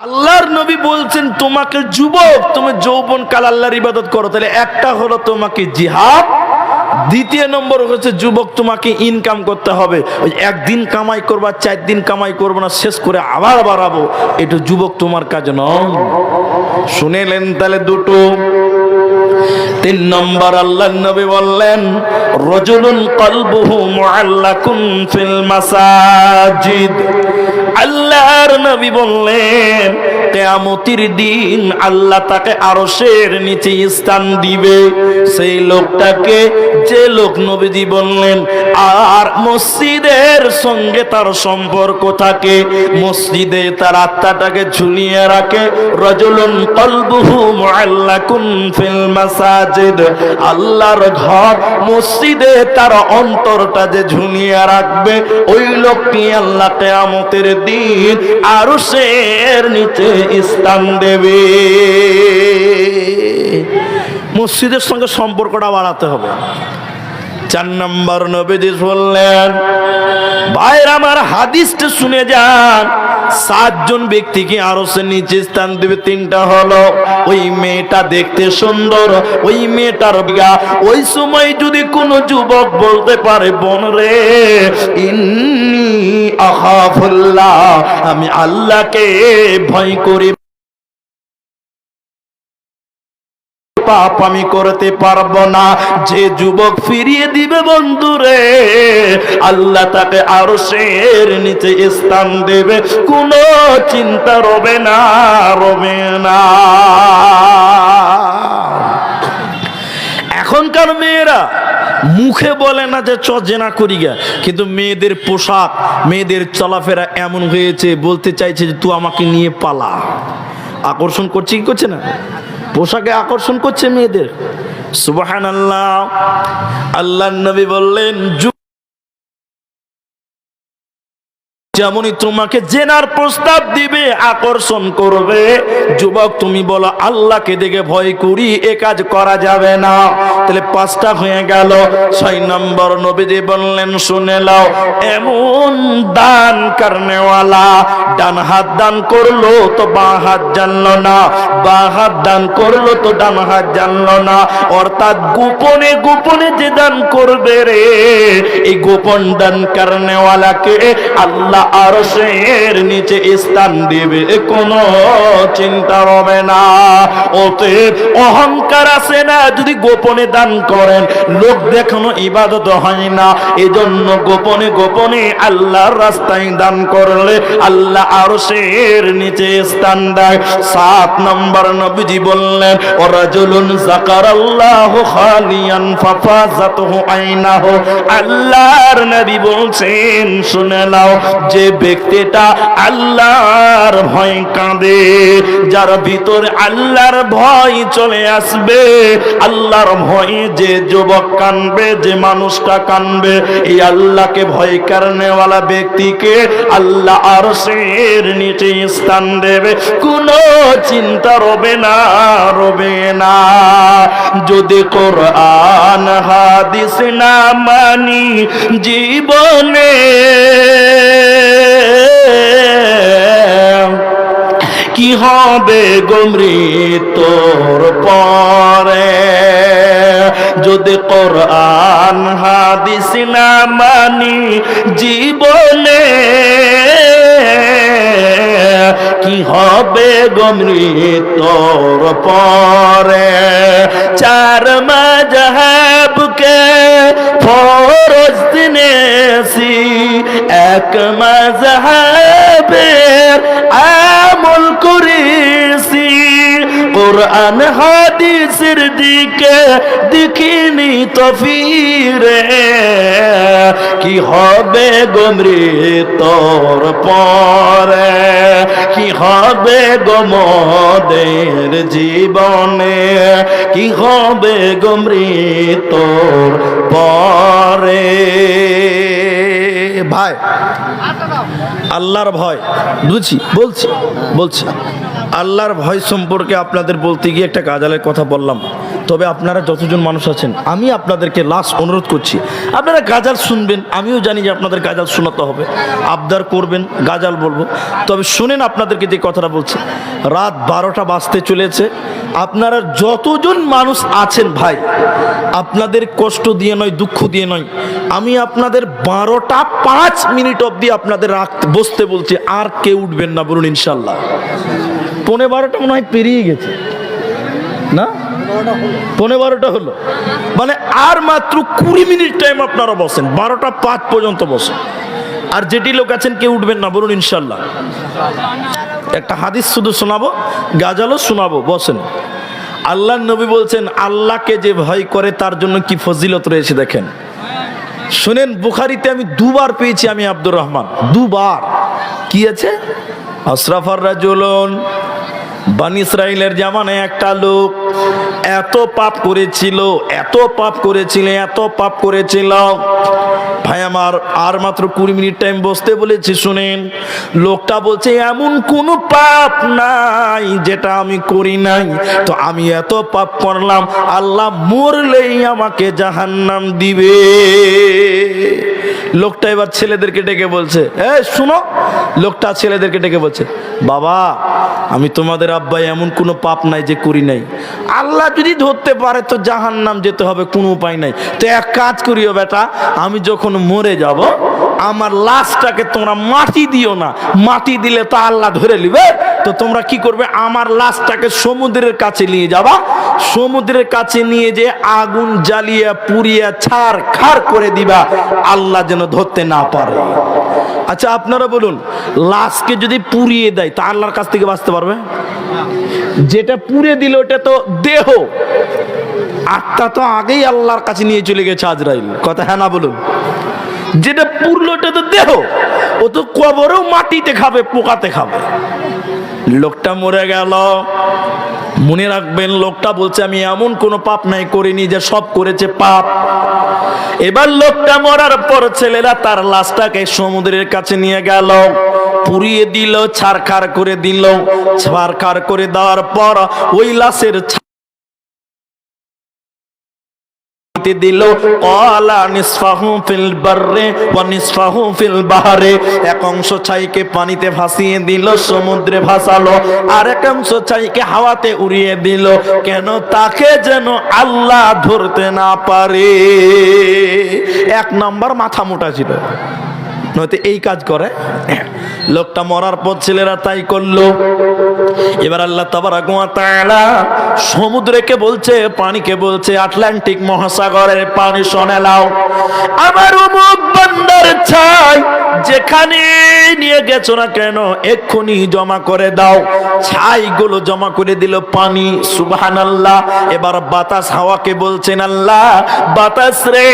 আল্লাহর নবী বলছেন, তোমাকে যুবক, তুমি যৌবন কাল আল্লাহর ইবাদত করো। তাহলে একটা হলো তোমাকে জিহাদ, দ্বিতীয় নম্বর হচ্ছে যুবক, তোমাকে ইনকাম করতে হবে। ওই একদিন কামাই করবা, চার দিন কামাই করব না, শেষ করে আবার বাড়াবো। এটা যুবক তোমার কাজ নয়। শুনেলেন তাহলে দুটো। তিন নম্বর আল্লাহ নবী বললেন, রজুলুন কলবুহু মুআল্লাকুন ফিল মাসাজিদ। আল্লাহর নবী বললেন, কেয়ামতির দিন আল্লাহ তাকে আরশের নিচে স্থান দিবে। সেই লোকটাকে, যে লোক নবীজি বললেন, আর মসজিদের সঙ্গে তার সম্পর্ক থাকে। মসজিদে তার আত্মাটাকে ঝুলিয়ে রাখে। রজুলুন কলবুহু মুআল্লাকুন ফিল মাসাজিদ। আল্লাহর ঘর মসজিদে তার অন্তরটা যে ঝুলিয়ে রাখবে, ওই লোকটি আল্লাহ কিয়ামতের দিন আরশের নিচে স্থান দেবে। মসজিদের সঙ্গে সম্পর্কটা বাড়াতে হবে। চার নম্বর নবীজি বললেন, ভাইয়ের, আমার হাদিসটা শুনে যান। সাতজন ব্যক্তিকে আরও সে নিচে স্থান দেবে, তিনটা হলো, ওই মেয়েটা দেখতে সুন্দর, ওই মেয়েটার বিয়া ওই সময় যদি কোনো যুবক বলতে পারে, বোন রে, ইন্নি আহাফুল্লাহ আমি আল্লাহকে ভয় করি পাপ আমি করতে পারব না। যে যুবক ফিরিয়ে দিবে বন্ধুরে, আল্লাহ তাকে আরও শের নিচে স্থান দেবে। কোনো চিন্তা রবে না রবে না। এখনকার মেয়েরা মুখে বলে না যে চ করি গা। কিন্তু মেয়েদের পোশাক, মেয়েদের চলাফেরা এমন হয়েছে, বলতে চাইছে যে, তুই আমাকে নিয়ে পালা। আকর্ষণ করছে কি করছে না? পোশাকে আকর্ষণ করছে মেয়েদের। সুবাহান আল্লাহ আল্লাহ নবী বললেন যেমনই তোমাকে জেনার প্রস্তাব দিবে, আকর্ষণ করবে। যুবক, তুমি বলো, আল্লাহকে দেখে ভয় করি, এ কাজ করা যাবে না। তাহলে পাঁচটা হয়ে গেল। ছয় নম্বর নবীজি বললেন, শুনে লাও এমন দান করনেওয়ালা ডান হাত দান করল তো বাঁ হাত জানলো না, বাঁ হাত দান করল তো ডান হাত জানলো না। অর্থাৎ গোপনে গোপনে যে দান করবে রে, এই গোপন দান করনেওয়ালাকে আল্লাহ আরশের নিচে স্থান দেবে, কোনো চিন্তা হবে না। অতএব অহংকার আছে না, যদি গোপনে দান করেন, লোক দেখানো ইবাদত হয় না। এজন্য গোপনে গোপনে আল্লাহর রাস্তায় দান করলে আল্লাহ আরশের নিচে স্থান দেয়। সাত নম্বর নবীজি বললেন ও রাজুলুন যাকারাল্লাহু খালিয়ান ফাফাজাতুহু আইনাহু। আল্লাহর নবী বলছেন, শুনে নাও যে ব্যক্তিটা আল্লাহর ভয় কাঁদে, যার ভিতরে আল্লাহর ভয় চলে আসবে, আল্লাহর ভয়ে যে যুবক কানবে যে মানুষটা কানবে এই আল্লাহকে ভয় কারণেওয়ালা ব্যক্তিকে আল্লাহ আর শের নিচে স্থান দেবে। কোনো চিন্তা রবে না রবে না। যদি কোরআন, হাদিস না মানি, জীবনে হবে তোর পরে। যদি কোরআন, হাদিস না মানি জীবনে, কি হবে তোর পরে? চার মাঝহাবকে ফরজ দিনেছি, এক মাঝহাবের আমল কোরআন হাদিসের দিকে দেখিনি তো ফিরে। কি হবে গমরি তোর পরে? কি হবে গমদের জীবনে? কি হবে গমরি তোর পরে? ভাই, আল্লাহর ভয়। বুঝছি, বলছি বলছি। আল্লাহর ভয় সম্পর্কে আপনাদের বলতে গিয়ে একটা গাজালের কথা বললাম। তবে আপনারা যতজন মানুষ আছেন, আমি আপনাদেরকে লাস্ট অনুরোধ করছি, আপনারা গাজাল শুনবেন, আমিও জানি যে আপনাদের গাজাল শোনাতে হবে। আবদার করবেন, গাজাল বলব। তবে শুনেন আপনাদেরকে যে কথাটা বলছি, রাত বারোটা বাজতে চলেছে, আপনারা যতজন মানুষ আছেন ভাই, আপনাদের কষ্ট দিয়ে নয়, দুঃখ দিয়ে নয়, আমি আপনাদের বারোটা পাঁচ মিনিট অবধি আপনাদের রাখতে বসতে বলছি, আর কেউ উঠবেন না বলুন ইনশাল্লাহ পনেরো বারোটা মনে হয় পেরিয়ে গেছে। না? পনেরো বারোটা হলো। মানে আর মাত্র কুড়ি মিনিট টাইম আপনারা বসেন। বারোটা পাঁচ পর্যন্ত বসেন। আর যেটি লোক আছেন কেউ উঠবেন না, বলুন ইনশাল্লাহ। একটা হাদিস শুধু শোনাবো, গাজালও শোনাবো, বসেন। আল্লাহ নবী বলছেন, আল্লাহকে যে ভয় করে তার জন্য কি ফজিলত রয়েছে দেখেন। শুনেন, বুখারিতে আমি দুবার পেয়েছি আমি আব্দুর রহমান। দুবার। কি আছে? আশরাফার রাজুলন, বানি ইসরাইলের জামানায় একটা লোক এত পাপ করেছিল, এত পাপ করেছিল, এত পাপ করেছিল। ভাই, আমার আর মাত্র কুড়ি মিনিট টাইম বসতে বলেছি, শুনেন। লোকটা বলছে, এমন কোনো পাপ নাই যেটা আমি করি নাই। তো আমি এত পাপ করলাম, আল্লাহ মরলেই আমাকে জাহান্নাম দিবে। লোকটা এবার ছেলেদেরকে ডেকে বলছে এ শুনো। লোকটা ছেলেদেরকে ডেকে বলছে, বাবা, আমি তোমাদের আব্বাই এমন কোনো পাপ নাই যে করি নাই। আল্লাহ যদি ধরতে পারে তো জাহান নাম যেতে হবে, কোনো উপায় নাই। তো এক কাজ করিও বেটা, আমি যখন মরে যাব আমার লাশটাকে তোমরা মাটি দিও না। মাটি দিলে তো আল্লাহ ধরে নিবে। তো তোমরা কি করবে? আমার লাশটাকে সমুদ্রের কাছে নিয়ে যাবা। সমুদ্রের কাছে নিয়ে যে আগুন জ্বালিয়ে, পুড়িয়ে, ছাড় খার করে দিবা। আল্লাহ যেন ধরতে না পারে। আচ্ছা আপনারা বলুন, লাশকে যদি পুড়িয়ে দেয়, তা আল্লাহর কাছ থেকে বাঁচতে পারবে? যেটা পুড়ে দিল, ওটা তো দেহ। আত্মা তো আগেই আল্লাহর কাছে নিয়ে চলে গেছে আজরাইল। কথা হ্যাঁ না বলুন? যেটা পুরলো ওটা তো দেহ। ও তো কবরেও মাটিতে খাবে, পোকাতে খাবে। লোকটা মরে গেল। মনে রাখবেন, লোকটা বলছে, আমি এমন কোনো পাপ নাই করিনি যে সব করেছে পাপ। এবার লোকটা মরার পর ছেলেরা তার লাশটাকে সমুদ্রের কাছে নিয়ে গেল, পুড়িয়ে দিল, ছারখার করে দিল। ছারখার করে দেওয়ার পর ওই লাশের তে দিল। কলা নিসফাহু ফিল বাররে ওয়া নিসফাহু ফিল বাহারে। এক অংশ ছাইকে পানিতে ভাসিয়ে দিল, সমুদ্রে ভাসালো। আর এক অংশ ছাইকে হাওয়াতে উড়িয়ে দিল। কেন তাকে যেন আল্লাহ ধরতে না পারে? এক নম্বর মাথা মোটা ছিল। নয়তো এই কাজ করে। লোকটা মরার পর ছেলেরা তাই করল। এবার আল্লাহ তাআলা সমুদ্রকে বলছে, পানিকে বলছে, আটলান্টিক মহাসাগরের পানি শোনে লাও আমার অমুক বান্দার ছাই যেখানে নিয়ে গেছো না কেন, এক্ষুনি জমা করে দাও। ছাইগুলো জমা করে দিল পানি, সুবহানাল্লাহ। এবার বাতাস হাওয়াকে বলছেন, আল্লাহ, বাতাস রে।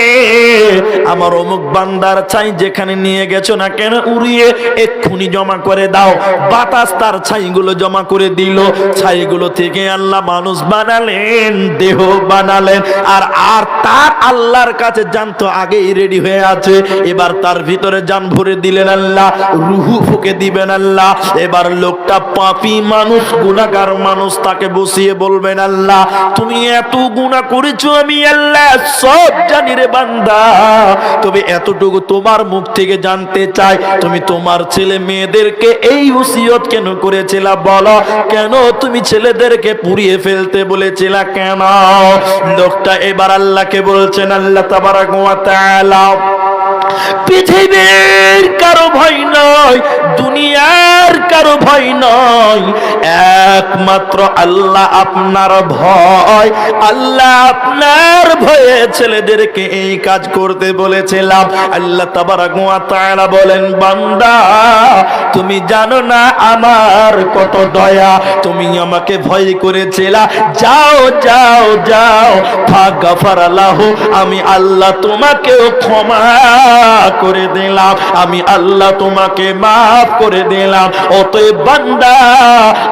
আমার অমুক বান্দার ছাই যেখানে নিয়ে গেছো না কেন? উড়িয়ে এক্ষুনি জমা করে দাও। বাতাস তার ছাইগুলো জমা করে দিল। ছাইগুলো থেকে আল্লাহ মানুষ বানালেন, দেহ বানালেন। আর আর তার আল্লাহর কাছে জানতো আগেই রেডি হয়ে আছে। এবার তার ভিতরে জান ভরে দিলেন আল্লাহ। রুহু ফুকে দিবেন আল্লাহ। এবার লোকটা পাপি মানুষ গুণাগার মানুষ তাকে বসিয়ে বলবেন আল্লাহ, তুমি এত গুণা করেছ আমি আল্লাহ, সব জানি রে বান্দা। তবে এতটুকু তোমার মুখ থেকে জানতে চাই তুমি তোমার ছেলে মেয়েদেরকে এই উসিয়ত কেন করেছিল? বলো, কেন তুমি ছেলেদেরকে পুড়িয়ে ফেলতে বলেছিল? কেন? লোকটা এবার আল্লাহকে বলছেন, আল্লাহ তাবারাক ওয়া তাআলা পৃথিবীর কারও ভয় নয়, দুনিয়ার কারও ভয় নয়। একমাত্র আল্লাহ আপনার ভয়। আল্লাহ আপনার ভয়ে ছেলেদেরকে এই কাজ করতে বলেছিলাম। আল্লাহ ওয়া বলেন, বান্দা, তুমি জানো না আমার কত দয়া? তুমি আমাকে ভয় করেছিলা। যাও যাও যাও। ফাগাফার আল্লাহ আমি আল্লাহ তোমাকেও ক্ষমা করে দিলাম, আমি আল্লাহ তোমাকে মাফ করে দিলাম। অতএব বান্দা,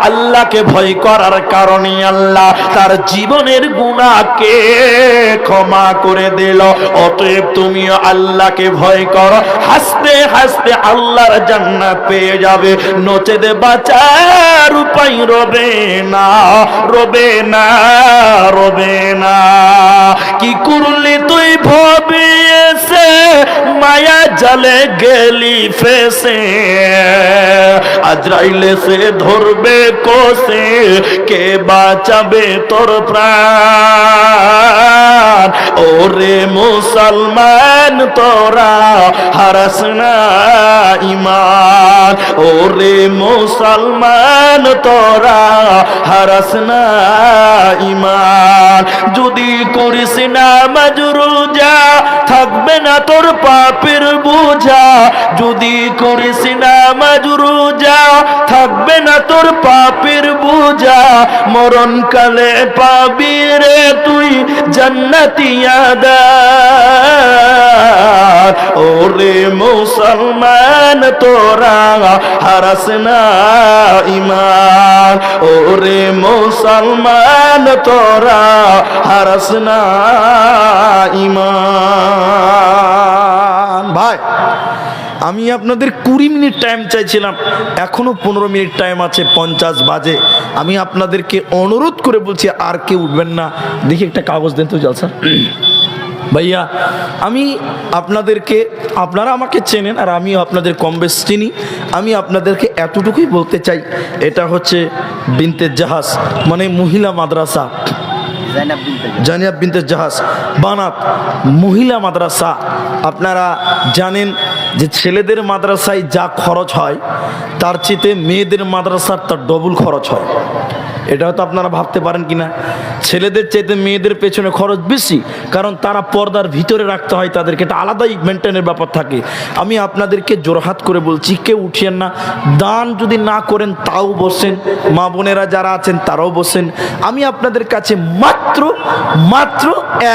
আল্লাহকে ভয় করার কারণে আল্লাহ তার জীবনের গুণাকে ক্ষমা করে দিল। অতএব তুমিও আল্লাহকে ভয় করো। হাসতে হাসতে আল্লাহর জান্নাত পেয়ে যাবে। নচেদে বাঁচার উপায় রবে না রবে না রবে না। কি করলি তুই ভবে এসে মায়া জালে গেলি ফেসে। আজরাইলে সে ধরবে কোসে কে বাঁচাবে তোর প্রাণ? ওরে মুসলমান, তোরা হারাস না ইমান। ওরে মুসলমান, তোরা হারাস না ইমান। যদি করিস না মাজরুজা থাকবে না তোর পাপের বোঝা। যদি করিস না মাজরুজা থাকবে না তোর পাপের বোঝা। মরণ কালে পাবি রে তুই জান্নাতিয়াদার ওরে মুসলমান তোরা হারাস না ইমান। ওরে মুসলমান তোরা হারাস না ইমান। আমি আপনাদের কুড়ি মিনিট টাইম চাইছিলাম। এখনও পনেরো মিনিট টাইম আছে পঞ্চাশ বাজে। আমি আপনাদেরকে অনুরোধ করে বলছি আর কেউ উঠবেন না। দেখি একটা কাগজ দেন তো জলসা ভাইয়া আমি আপনাদেরকে আপনারা আমাকে চেনেন আর আমিও আপনাদের কম বেশ চিনি। আমি আপনাদেরকে এতটুকুই বলতে চাই এটা হচ্ছে বিনতের জাহাজ মানে মহিলা মাদ্রাসা। জানিয়াব বিনতে জাহাজ বানাত মহিলা মাদ্রাসা। আপনারা জানেন যে ছেলেদের মাদ্রাসায় যা খরচ হয় তার চেয়ে মেয়েদের মাদ্রাসার তার ডবল খরচ হয়। এটা হয়তো আপনারা ভাবতে পারেন কিনা? ছেলেদের চাইতে মেয়েদের পেছনে খরচ বেশি, কারণ তারা পর্দার ভিতরে রাখতে হয় তাদেরকে। এটা আলাদাই মেনটেনের ব্যাপার থাকে। আমি আপনাদেরকে জোরহাত করে বলছি, কেউ উঠিয়েন না। দান যদি না করেন, তাও বসেন। মা বোনেরা যারা আছেন, তারাও বসেন। আমি আপনাদের কাছে মাত্র মাত্র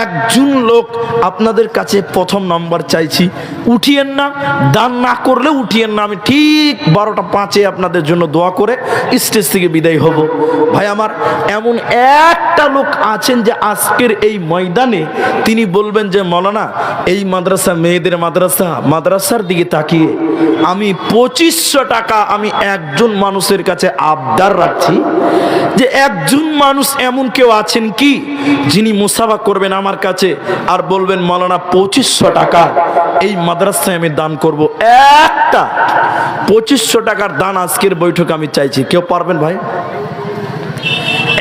একজন লোক আপনাদের কাছে প্রথম নম্বর চাইছি। উঠিয়েন না, দান না করলে উঠিয়েন না। আমি ঠিক বারোটা পাঁচে আপনাদের জন্য দোয়া করে স্টেজ থেকে বিদায় হব। ভাই আমার, এমন একটা লোক আছেন যে আজকের এই ময়দানে তিনি বলবেন যে, মৌলানা, এই মাদ্রাসা মেয়েদের মাদ্রাসা, মাদ্রাসার দিকে তাকিয়ে আমি পঁচিশশো টাকা আমি একজন মানুষের কাছে আবদার রাখছি যে, একজন মানুষ এমন কেউ আছেন কি যিনি মুসাফা করবেন আমার কাছে আর বলবেন, মলানা, পঁচিশশো টাকা এই মাদ্রাসায় আমি দান করব। একটা পঁচিশশো টাকার দান আজকের বৈঠকে আমি চাইছি। কেউ পারবেন ভাই?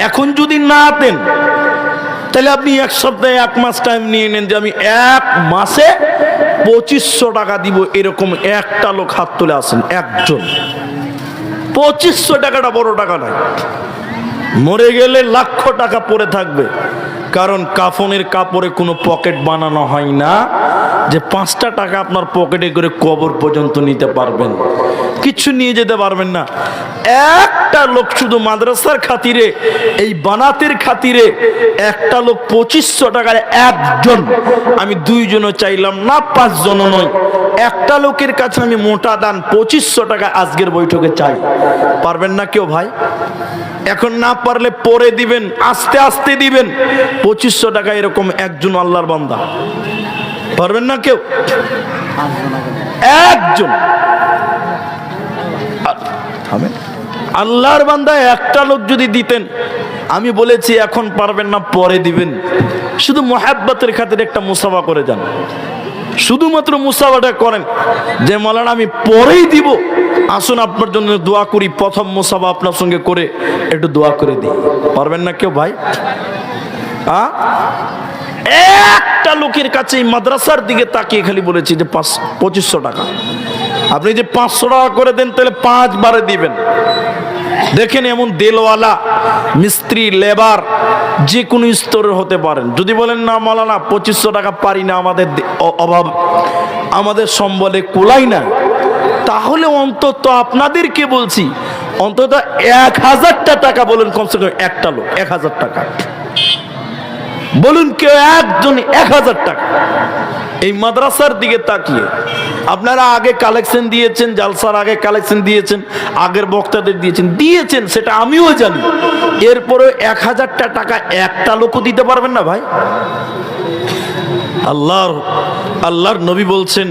এখন যদি না দেন, তাহলে আপনি এক সপ্তাহে এক মাস টাইম নিয়ে নেন যে আমি এক মাসে পঁচিশশো টাকা দিব এরকম একটা লোক হাত তুলে আসেন একজন। পঁচিশশো টাকাটা বড় টাকা নয়। মরে গেলে লাখ টাকা পড়ে থাকবে। কারণ কাফনের কাপড়ে কোনো পকেট বানানো হয় না যে পাঁচটা টাকা আপনার পকেটে করে কবর পর্যন্ত নিতে পারবেন। কিছু নিয়ে যেতে পারবেন না। একটা লোক শুধু মাদ্রাসার খাতিরে, এই বানাতের খাতিরে একটা লোক পঁচিশশো টাকার একজন। আমি দুইজনও চাইলাম না, পাঁচজনও নয়। একটা লোকের কাছে আমি মোটা দান পঁচিশশো টাকা আজকের বৈঠকে চাই। পারবেন না কেউ ভাই? এখন না পারলে পরে দিবেন, আস্তে আস্তে দিবেন। পঁচিশশো টাকা এরকম একজন আল্লাহর বান্দা। পারবেন না কেউ? একজন। আল্লাহর বান্দা একটা লোক যদি দিতেন, আমি বলেছি এখন পারবেন না, পরে দিবেন। শুধু মোহাব্বতের খাতিরে একটা মুসাফা করে যান। শুধুমাত্র মুসাফাটা করেন। যে, মালানা, আমি পরেই দিব। আসুন, আপনার জন্য দোয়া করি। প্রথম মুসাফা আপনার সঙ্গে করে একটু দোয়া করে দিই। পারবেন না কেউ, ভাই? আ? একটা লোকের কাছে মাদ্রাসার দিকে তাকিয়ে খালি বলেছি যে, পাঁচ, পঁচিশশো টাকা। আপনি যে পাঁচশো টাকা করে দেন, তাহলে পাঁচ বারে দিবেন। দেখেন এমন দেলওয়ালা, মিস্ত্রি, লেবার, যে কোনো স্তরের হতে পারেন। যদি বলেন, না মালানা, পঁচিশশো টাকা পারি না, আমাদের অভাব, আমাদের সম্বলে কুলাই না। তাহলে অন্তত আপনাদেরকে বলছি, অন্তত এক হাজারটা টাকা বলেন, কমসে কম একটা লোক, এক হাজার টাকা। বলুন কেউ একজন এক হাজার টাকা। এই মাদ্রাসার দিকে তাকিয়ে। আপনারা আগে কালেকশন দিয়েছেন, জালসার আগে কালেকশন দিয়েছেন, আগের বক্তাদের দিয়েছেন দিয়েছেন, সেটা আমিও জানি। এরপরে এক হাজারটা টাকা একটা লোকও দিতে পারবেন না ভাই। আল্লাহর আল্লাহর নবী বলছেন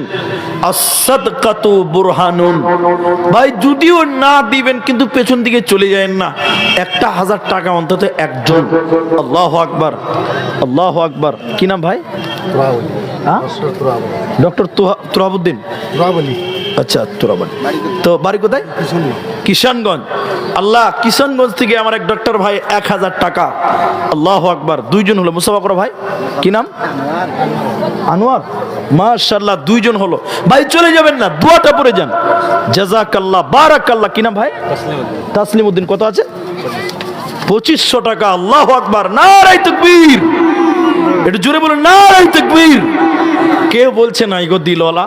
বুরহানুন। ভাই, যদিও না দিবেন, কিন্তু পেছন দিকে চলে যায় না। একটা হাজার টাকা অন্তত একজন। আল্লাহ আকবার আল্লাহ আকবার। কি নাম ভাই? ডক্টর তুরাবুদ্দিন? আচ্ছা তুরাবান তো বাড়ি কোথায়? কিষানগঞ্জ। আল্লাহ কিষানগঞ্জ থেকে আমার এক ডক্টর ভাই এক হাজার টাকা। আল্লাহ আকবার দুইজন হলো। মুসাফা করো ভাই কি নাম? আনোয়ার। মাশাল্লাহ দুইজন হলো। ভাই চলে যাবেন না দুয়াটা পরে যান। জাজাকাল্লাহ বারাকাল্লাহ কি নাম ভাই? তাসলিম উদ্দিন কত আছে? পঁচিশশো টাকা আল্লাহ আকবার নারাই তকবীর। একটু জোরে বলুন নারাই তকবীর। কেউ বলছে না, ইগো দিলওয়ালা।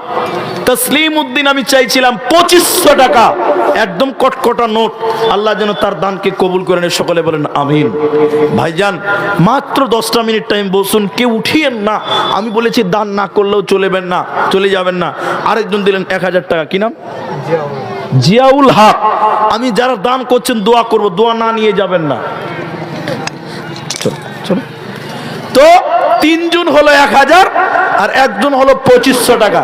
তসলিম উদ্দিন, আমি চাইছিলাম পঁচিশশো টাকা, একদম কটকটা নোট। আল্লাহ যেন তার দানকে কবুল করে নেয় সকলে বলেন, আমিন। ভাইজান, মাত্র দশটা মিনিট টাইম বসুন কেউ উঠিয়েন না। আমি বলেছি, দান না করলেও চলেবেন না, চলে যাবেন না। আরেকজন দিলেন, এক হাজার টাকা। কি নাম? জিয়াউল হক। আমি যারা দান করছেন, দোয়া করব, দোয়া না নিয়ে যাবেন না। তো তিনজন হলো এক হাজার আর একজন হলো পঁচিশশো টাকা।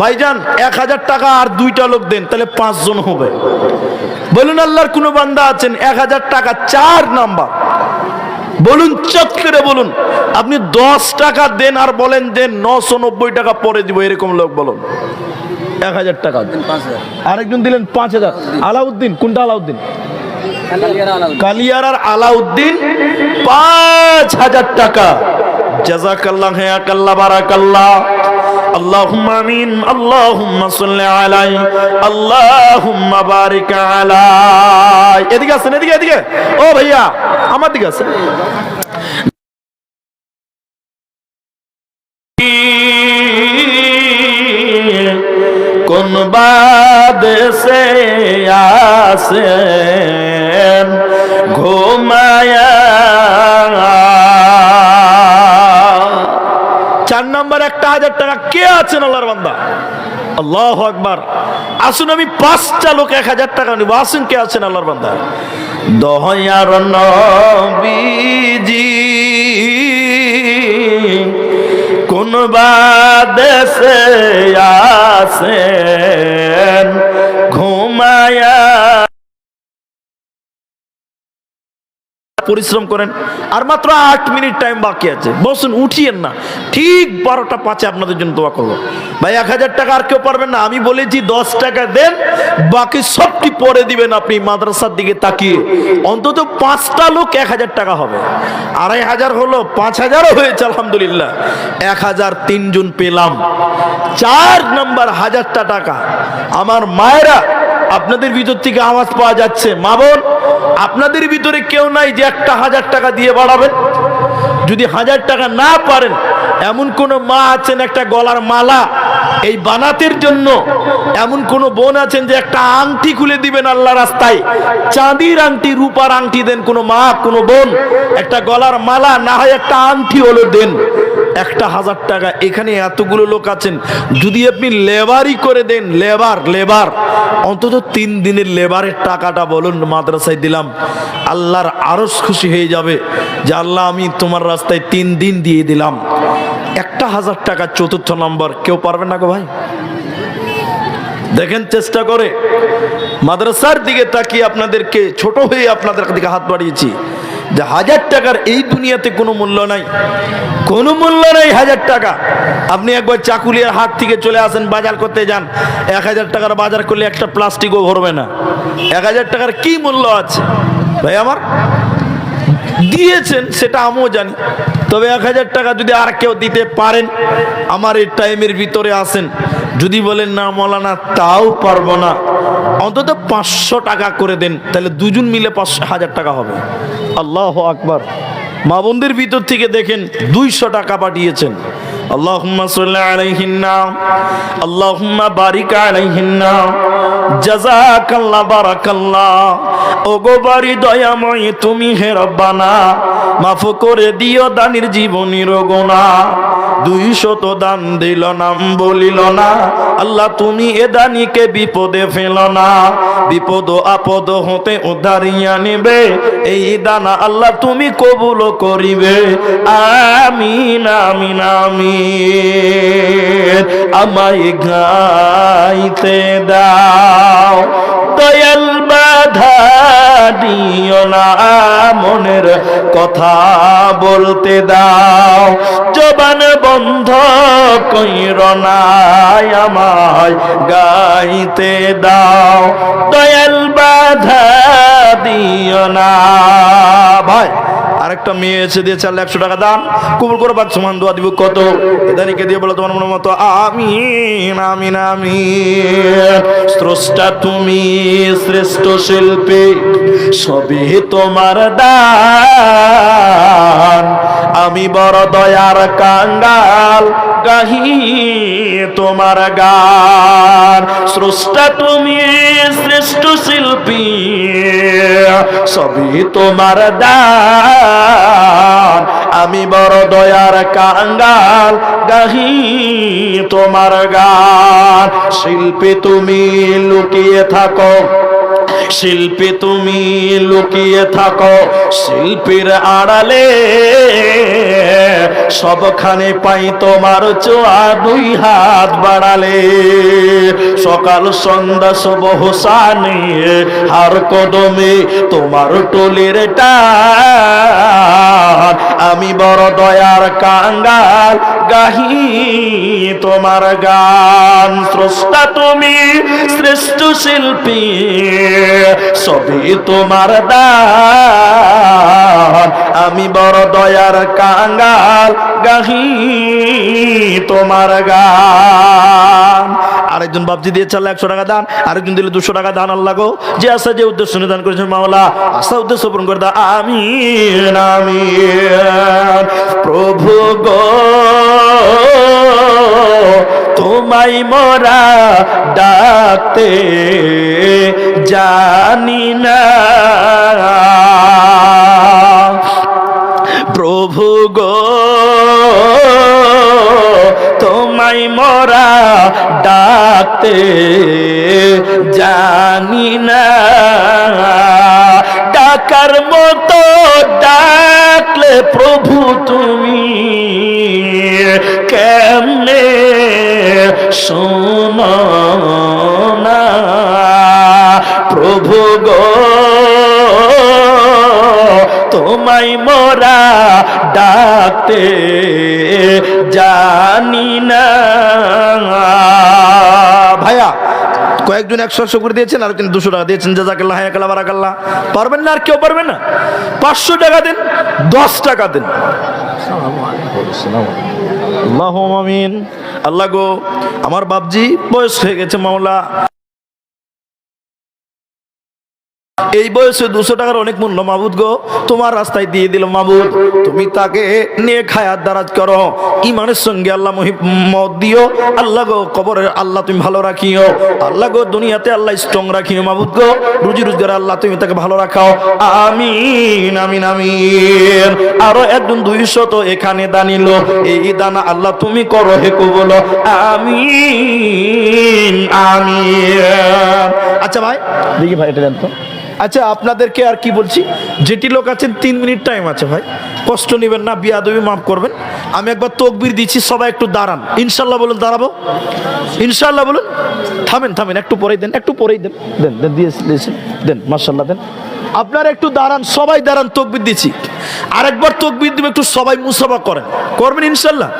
ভাইজান এক হাজার টাকা আর দুইটা লোক দেন তাহলে পাঁচজন হবে। বলুন আল্লাহর কোনো বান্দা আছেন এক হাজার টাকা চার নাম্বার। বলুন চট করে বলুন আপনি দশ টাকা দেন আর বলেন যে নশো নব্বই টাকা পরে দিব এরকম লোক বলুন। এক হাজার টাকা। আরেকজন দিলেন পাঁচ হাজার। আলাউদ্দিন কোনটা আলাউদ্দিন? কালিয়ার আর আলাউদ্দিন পাঁচ হাজার টাকা। জাজাকাল্লাহ হেয়াকাল্লাহ, বারাকাল্লাহ। আল্লাহুম্মা আমিন, আল্লাহুম্মা সাল্লি আলাই, আল্লাহুম্মা বারিক আলাই। এদিকে আসেন, এদিকে এদিকে। ও ভাইয়া, আমার কোন বাদেশে আসেন, ঘুমায়া। চার নম্বর একটা হাজার টাকা কে আছেন আল্লাহর বান্দা? আল্লাহ আকবার। আসুন আমি পাঁচটা লোক এক হাজার টাকা নিব। আসুন কে আছেন আল্লাহর বান্দা? দহয়ার নবীজি। কোন বাদেশে আসেন ঘুমায়া পরিশ্রম করেন। আর মাত্র আট মিনিট টাইম বাকি আছে। বসুন, উঠিয়েন না। ঠিক বারোটা পাঁচে আপনাদের জন্য দোয়া করব। ভাই, এক হাজার টাকা আর কেউ পারবেন না। আমি বলেছি, দশ টাকা দেন, বাকি সবটি পরে দিবেন আপনি মাদ্রাসার দিকে তাকিয়ে। অন্তত পাঁচটা লোক এক হাজার টাকা হবে। আড়াই হাজার হলো, পাঁচ হাজারও হয়েছে, আলহামদুলিল্লাহ। এক হাজার তিনজন পেলাম। চার নাম্বার হাজারটা টাকা। আমার মায়েরা আপনাদের ভিতর থেকে আওয়াজ পাওয়া যাচ্ছে। মা বোন আপনাদের ভিতরে কেউ নাই যে একটা হাজার টাকা দিয়ে বাড়াবেন? যদি হাজার টাকা না পারেন, এমন কোন মা আছেন, একটা গলার মালা এই বানাতের জন্য, এমন কোন বোন আছেন যে একটা আংটি খুলে দিবেন আল্লাহ রাস্তায়। চাঁদির আংটি, রূপার আংটি দেন কোনো মা, কোনো বোন, একটা গলার মালা, না হয় একটা আংটি হলো দেন। একটা হাজার টাকা। এখানে এতগুলো লোক আছেন। যদি আপনি লেবারই করে দেন, লেবার লেবার। অন্তত তিন দিনের লেবারের টাকাটা বলুন, মাদ্রাসায় দিলাম। আল্লাহর আরস খুশি হয়ে যাবে যে, আল্লাহ, আমি তোমার রাস্তায় তিন দিন দিয়ে দিলাম। একটা হাজার টাকা, চতুর্থ নম্বর। কেউ পারবে না গো ভাই? দেখেন চেষ্টা করে। মাদ্রাসার দিকে তাকিয়ে আপনাদেরকে, ছোট হয়ে আপনাদের দিকে হাত বাড়িয়েছি। যে হাজার টাকার এই দুনিয়াতে কোনো মূল্য নাই। কোনো মূল্য নেই হাজার টাকা। আপনি একবার চাকুলিয়ার হাট থেকে চলে আসেন, বাজার করতে যান। এক হাজার টাকার বাজার করলে একটা প্লাস্টিকও ভরবে না। এক হাজার টাকার কি মূল্য আছে? ভাই আমার, দিয়েছেন, সেটা আমিও জানি। তবে এক হাজার টাকা যদি আর কেউ দিতে পারেন, আমার এই টাইমের ভিতরে আসেন। যদি বলেন, না মৌলানা, তাও পারব না। অন্তত পাঁচশো টাকা করে দেন, তাহলে দুজন মিলে পাঁচশো হাজার টাকা হবে। আল্লাহ আকবার। মা বোনদের ভিতর থেকে দেখেন দুইশো টাকা পাঠিয়েছেন। اللهم صل عليهن اللهم بارك عليهن جزاك الله بارك الله ও গো বাড়ি দয়াময় তুমি হে রব্বানা মাফ করে দিও দানির জীবনীর গোনা দুই শত দান দিল নাম বলিল না আল্লাহ তুমি এ দানিকে বিপদে ফেল না বিপদ আপদ হতে উদ্ধারিয়া নেবে এই দানা আল্লাহ তুমি কবুল করিবে আমিন আমিন আমিন আমায় গাইতে দাও। দয়াল বাধা না, মনের কথা বলতে দাও। জবান বন্ধ কইর নাই আমায় গাইতে দাও। দয়াল বাধা দিও না, ভাই। আরেকটা মেয়ে এসে দিয়ে চাল একশো টাকা দান। কবুল করে, বাদ সমান দোয়া দিব, কত? এদানিকে দিয়ে বলো তোমার মনের মতো, আমিন আমিন আমিন। স্রষ্টা তুমি শ্রেষ্ঠ শিল্পী সবে তোমার দান। আমি বড় দয়ার কাঙ্গাল গাহি তোমার গান। স্রষ্টা তুমি শ্রেষ্ঠ শিল্পী, সবই তোমার দান। আমি বড় দয়ার কাঙ্গাল গাহি তোমার গান। শিল্পী তুমি লুকিয়ে থাকো। শিল্পী তুমি লুকিয়ে থাকো, শিল্পীর আড়ালে সবখানে পাই তোমার চোয়া দুই হাত বাড়ালে। সকাল সন্ধ্যা সব হোসানে হার কদমে তোমার টলির টান। আমি বড় দয়ার কাঙ্গাল, গাহি তোমার গান। স্রষ্টা তুমি শ্রেষ্ঠ শিল্পী। সবই তোমার দান। আমি বড় দয়ার কাঙ্গাল গাহি তোমার গান। আরেকজন বাপজি দিয়ে চাল একশো টাকা দান, আরেকজন দিলে দুশো টাকা দান, আল্লাহ গো। যে আশা, যে উদ্দেশ্য নিদান করেছেন মাওলা, আশা, উদ্দেশ্য পূরণ করে দা আমি আমি প্রভু গো, তোমায় মোরা ডাকতে জানি না। প্রভু গো তোমায় মোরা ডাকতে জানি না। ডাকার মতো ডাকলে প্রভু তুমি কেমনে শোনো না? প্রভু গো, তোমায় মোরা ডাকতে জানি না। ভাইয়া, কয়েকজন একশো একশো করে দিয়েছেন, আর কিন্তু দুশো টাকা দিয়েছেন। জাজাকাল্লাহ বারা কাল্লা পারবেন না আর কেউ পারবেন না? পাঁচশো টাকা দেন, দশ টাকা দিন। আল্লাহ আমিন। আল্লাহ গো, আমার বাপজি বয়স হয়ে গেছে, মাওলা। এই বয়সে দুশো টাকার অনেক মূল্য, মাবুদ গো, তোমার রাস্তায় দিয়ে দিল মাবুদ। তুমি তাকে নিয়ে খায়াত দারাজ করো। ইমানের সঙ্গে আল্লাহ মহিমত দিও। আল্লাহ গো, কবরের আল্লাহ তুমি ভালো রাখিও। আল্লাহ গো, দুনিয়াতে আল্লাহ স্ট্রং রাখিও, মাবুদ গো। রুজি রোজগার আল্লাহ তুমি তাকে ভালো রাখাও। আমিন আমিন আমিন। আরও একজন দুইশো তো এখানে দানিল। এই দানা আল্লাহ তুমি করো হে কবল। আমিন আমিন। আচ্ছা ভাই, দেখি ভাই, এটা জানতো? আচ্ছা আপনাদেরকে আর কি বলছি? যেটি লোক আছেন, তিন মিনিট টাইম আছে ভাই। কষ্ট নেবেন না, বিয়াদবি মাফ করবেন। আমি একবার তকবির দিচ্ছি, সবাই একটু দাঁড়ান। ইনশাল্লাহ বলুন, দাঁড়াবো? ইনশাল্লাহ বলুন। থামেন থামেন, একটু পরেই দেন, একটু পরেই দেন। দেন দেন দিয়েছেন দেন মার্শাল্লাহ দেন। আপনারা একটু দাঁড়ান, সবাই দাঁড়ান, তকবির দিচ্ছি। আরেকবার তকবির দিবে একটু সবাই মুসাফা করেন। করবেন ইনশাল্লাহ